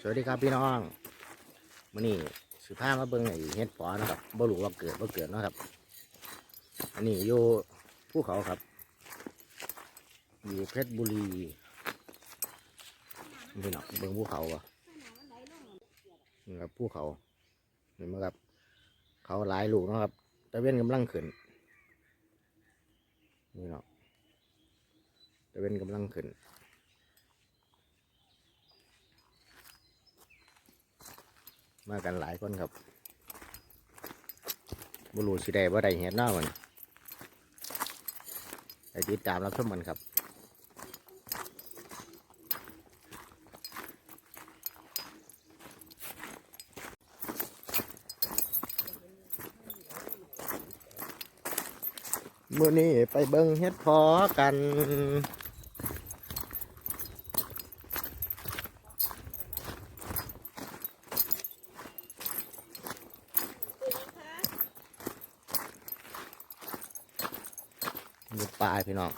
สวัสดีครับพี่น้องมื่อนี้สิพามาเบิ่งไอ้เฮ็ดปอนะครับบ่รู้ว่าเกิดบ่เกิดนะครับ อันนี้อยู่ภูเขาครับ อยู่เพชรบุรีพี่น้องเบิ่งภูเขาอะนี่ครับภูเขาเห็นไหมครับ เขาหลายลูกนะครับตะเวนกำลังขึ้นนี่เนาะตะเวนกำลังขึ้น มากันหลายคนครับบุรุษสิได้บ่ได้เห็นหน้ามันไปติดตามรับชมมันครับมื่อนี้ไปเบิ้งเฮ็ดพอกัน มีปลา พี่น้อง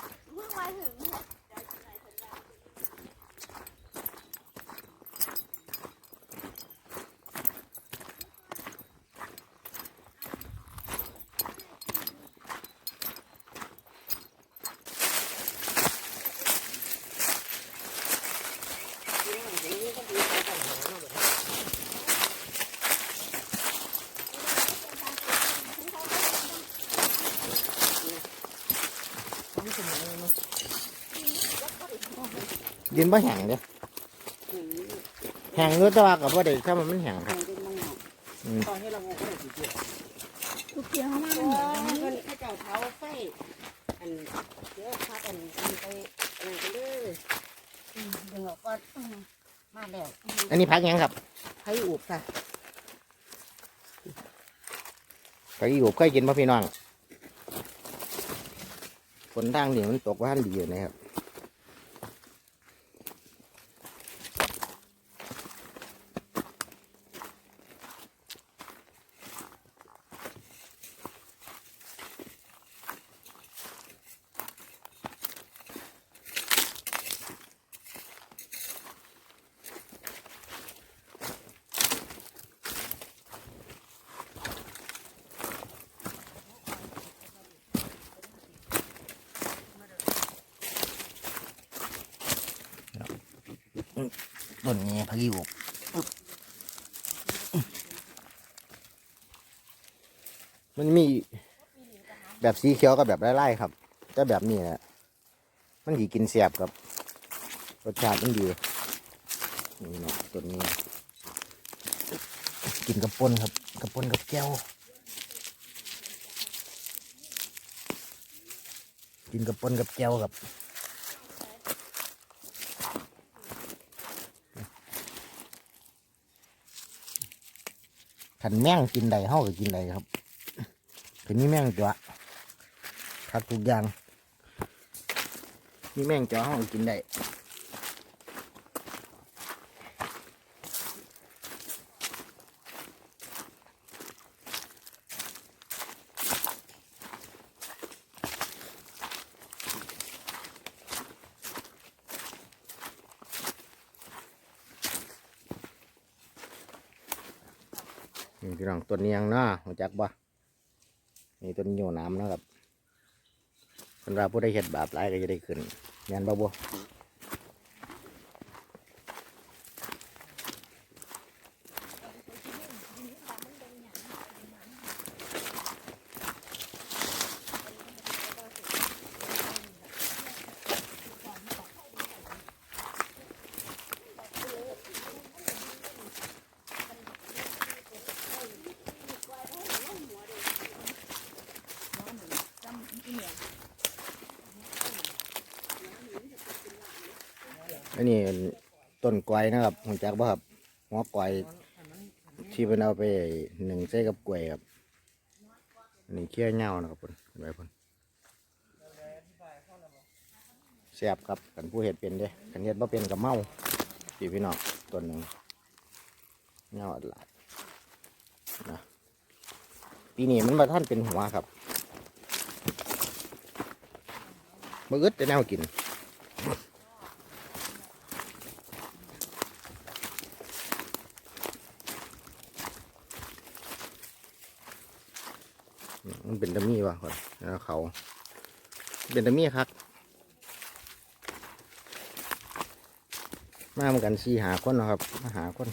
ดินบ่แห้งเด้อแห้งเนื้อแตะว่ากับบ่ได้ถ้ามันมันแห้งครับอืมตอนให้เรางงก็เลยสิเดียวทุกเทียงเข้ามาโอ้มันเหมือนกันยให้เจ้าเท้าไฟอันเดี๋ยวพักอันอันไปอันกันเลยอืมดึงออกก่อนอืมมาแล้วอันนี้พักหยังครับให้อุบค่ะพักอีกเคยกินป่ะพี่น้องฝนทางนี่มันตกว่าทันดีอยู่นะครับ ต้นนี้พักอีกมันมีแบบสีเขียวกับแบบไล่ๆครับแต่แบบนี้นะมันดีกินเสียบครับรสชาติมันดีนี่เนาะต้นนี้ กินกับปนครับกับปนกับแก้ว กินกับปนกับแก้วครับ ขันแม่งกินใดเฮาก็กินใดครับถึงนี่แม่งจ้ะทักทุกอย่างนี่แม่งจ้ะเฮาก็กินได้ นี่พี่น้องต้นนี้ยังเนาะหัวจักบ่นี่ต้นโยน้ำนะครับคนเราผู้ได้เห็ดบาปร้ายก็จะได้ขึ้นงานบ่บ่ อันนี้ต้นกล้วยนะครับรู้จักบ่ครับหัวกล้วยที่เพิ่นเอาไปหนึ่งใส่กับกล้วยครับอันนี้เคี้ยวเงานะครับเพิ่นเห็นไหมเพิ่นแซ่บครับกันผู้เห็ดเป็นเด้กันเห็ดบ่เป็นกับเมาพี่พี่น้องต้นหนึ่งเงาอัดหลาดนะปีนี้มันมาท่านเป็นหัวครับมือึดจะแนวกิน มันเป็นตะมี่วะก่อนแล้วเขา เป็นตะมี่ครับมาเหมือนกันสี่หาคนเนะครับมาหาคน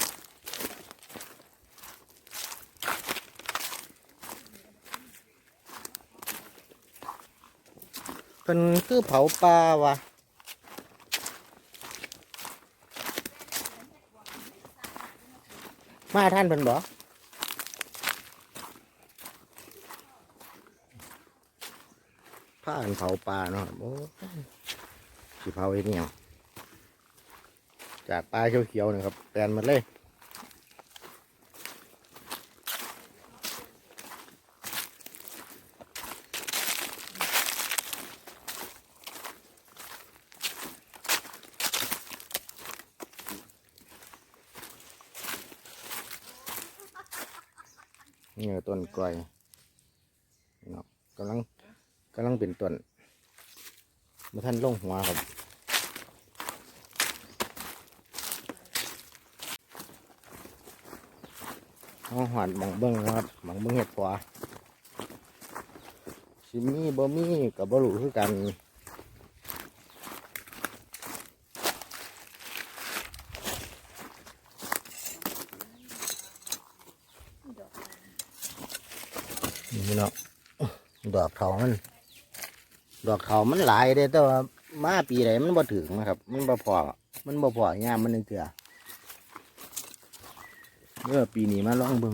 เป็นคือเผาปลาวะมาท่านเป็นบ่ ผ้ากันเผาปลาเนาะครับโอ้สิเผาไอ้เนี่ยจากปลาเขียวๆนะครับแปลนมาเลยนี่ก็ต้นกล้วยเนาะกำลัง กำลังเป็นต้นมาท่านลงหัวครับเอาหอดหมองเบิ้งครับหมองเบิ้งเห็ดหัวชิมี่บ่มีกับบรูคือกันนี่เนาะดอกเขามัน ดอกเขามันหลายเด้แต่ว่ามาปีไหนมันบ่ถึงนะครับ มันบ่พอ มันบ่พองามมันนึงเถื่อเมื่อปีนี้มาลองเบิ่ง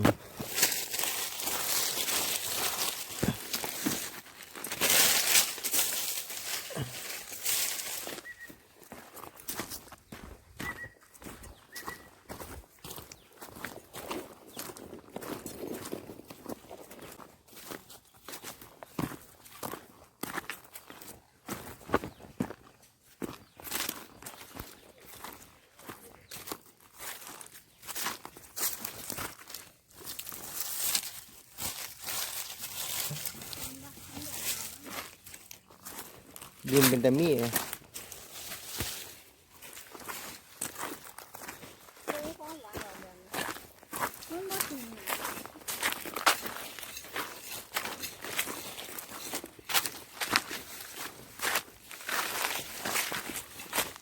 ยืนเป็นแต่มีเลย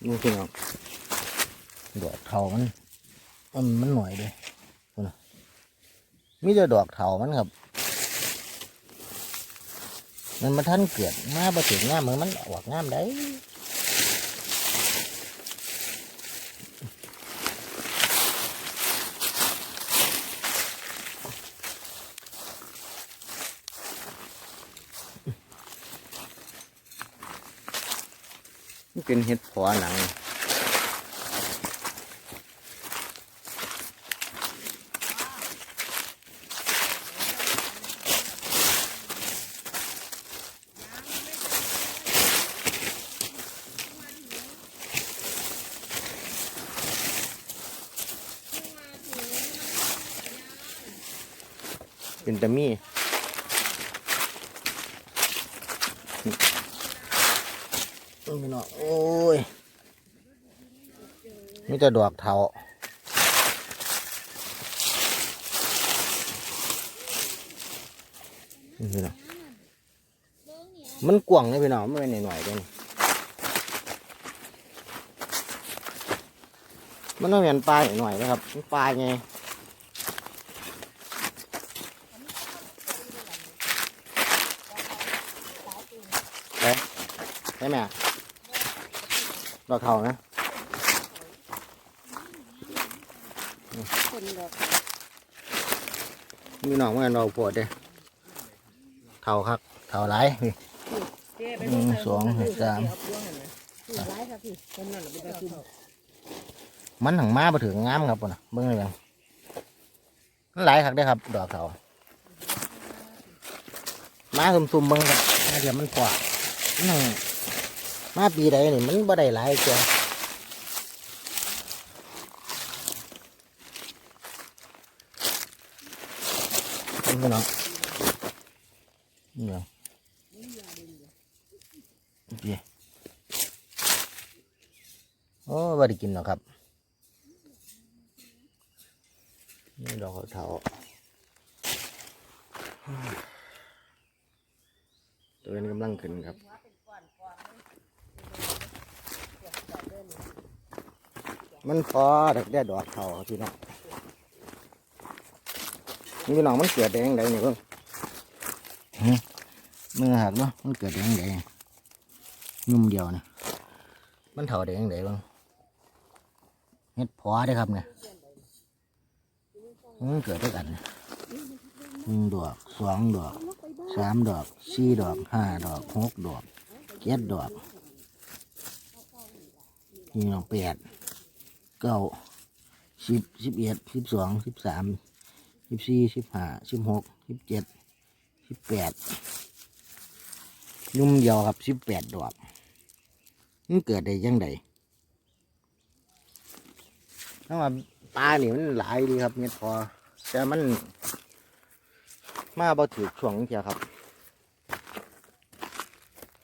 นี่พี่น้องดอกเถามัน มันหน่อยเลยมีแต่ดอกเถามันครับ มันมาท่านเกิดมาบ่ถึงงามมันมันออกงามได้มันเป็นเห็ดผอหนัง เป็นตะมี่นี่เนาะโอ้ยมีแต่ดอกเทานี่พี่น้องมันกว่างเลยพี่น้องไม่เป็นหน่อยๆเด้นี่มันต้องเป็นปลาหน่อยๆนะครับมันปลาไง ใช่ไหมดอกเทานะคนดอกมีหนองเมื่อนเราปวดเด้เทาครับเทาไหลหนึ่งสองสามมันถังมาไปถึงงามครับปุ่นเบิ่งเลยังมันไหลครับได้ครับ ดอกเทามาซุ่มๆเบิ่งครับน่าจะมันปวดนั่ง มาปีใดนี่มันบ่ได้หลายเจ้าเป็นพี่น้องนี่เหรอโอเคโอ้บ่ได้กินหรอกครับ นี่ดอกเทาเป็นกำลังขึ้นครับ มันพอดักแด้ดอกเขาพี่น้องนี่พี่น้องมันเกิดได้ยังไงนี่เพิ่งฮะมือหักเนาะมันเกิดได้ยังไงยุ่มเดียวนะมันเถาได้ยังไงบ้างเฮ็ดพอได้อครับเนี่ยมันเกิดด้วยกันนะหนึ่งดอกสองดอกสามดอกสี่ดอกห้าดอกหกดอกเจ็ดดอกนี่น้องแปด เก้าสิบสิบเอ็ดสิบสองสิบสามสิบสี่สิบห้าสิบหกสิบเจ็ดสิบแปดยุ่มเดียวครับสิบแปดดอกมันเกิดได้ยังไงถ้าว่าปลาเนี่ยมันหลายดีครับเนี่ยพอแต่มัน มาบ่ถือช่วงเทียครับ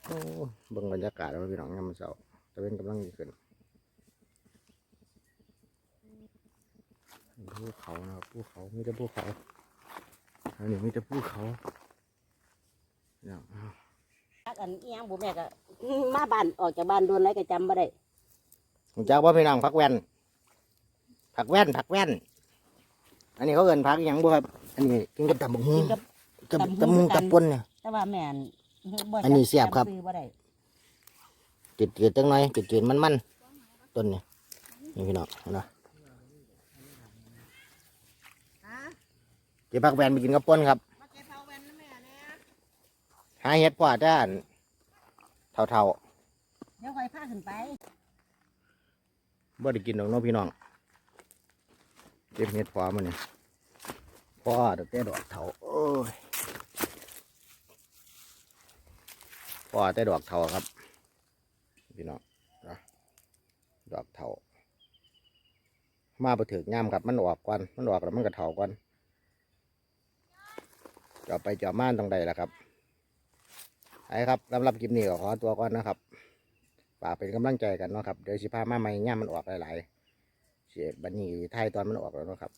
โอ้เบิ่งบรรยากาศแล้วพี่น้องยามมันเสาร์จะเป็นกำลังดีขึ้น ภูเขานะครับภูเขามีแต่ภูเขาอันนี้มีแต่ภูเขาเนี่ยอ้าวพักอันเอียงบุแม่ก็มาบ้านออกจากบ้านโดนอะไรก็จำบ่ได้ผมจากว่าพี่น้องพักแว่นผักแว่นผักแว่น อันนี้เขาเอินพักอหย่างบ่ครับอันนี้กินกับตำบักหุ่งกินกับกับตำบักหุ่งตำมุงคือกักันบป่นเนี่ยแต่ว่าแม่นบ่อันนี้เสียบครับจำชื่อบ่ได้จืดจืดๆจังหน่อยจืดจืดมันมันๆต้นเนี่ยนี่พี่น้องเห็นไหม เก็บผักแว่นไปกินกับป่นครับมาเก็บเอาแว่นนะแม่เนี่ยหาเห็ดพอด้านเท่าๆเดี๋ยวค่อยพาขึ้นไปบ่ได้กินดอกเน้องพี่น้องเก็บเห็ดพอมาเนี่ยพอดอกแต่ดอกเถาโอ้ยพอแต่ดอกเถาครับ พี่น้องนะดอกเถามาไปถึงย่ามครับมันออกก่อนมันออกแล้วมันก็เถาก่อน จะเอไปเจาะม่านตรงใดล่ะครับไอ้ครับสำหรับคลิปนี้ก็ขอตัวก่อนนะครับฝากเป็นกำลังใจกันเนาะครับเดี๋ยวสิพามาใหม่ย่ามมันออกหลายๆเสียบันนี้ไทยตอนมันออกแล้วเนาะครับ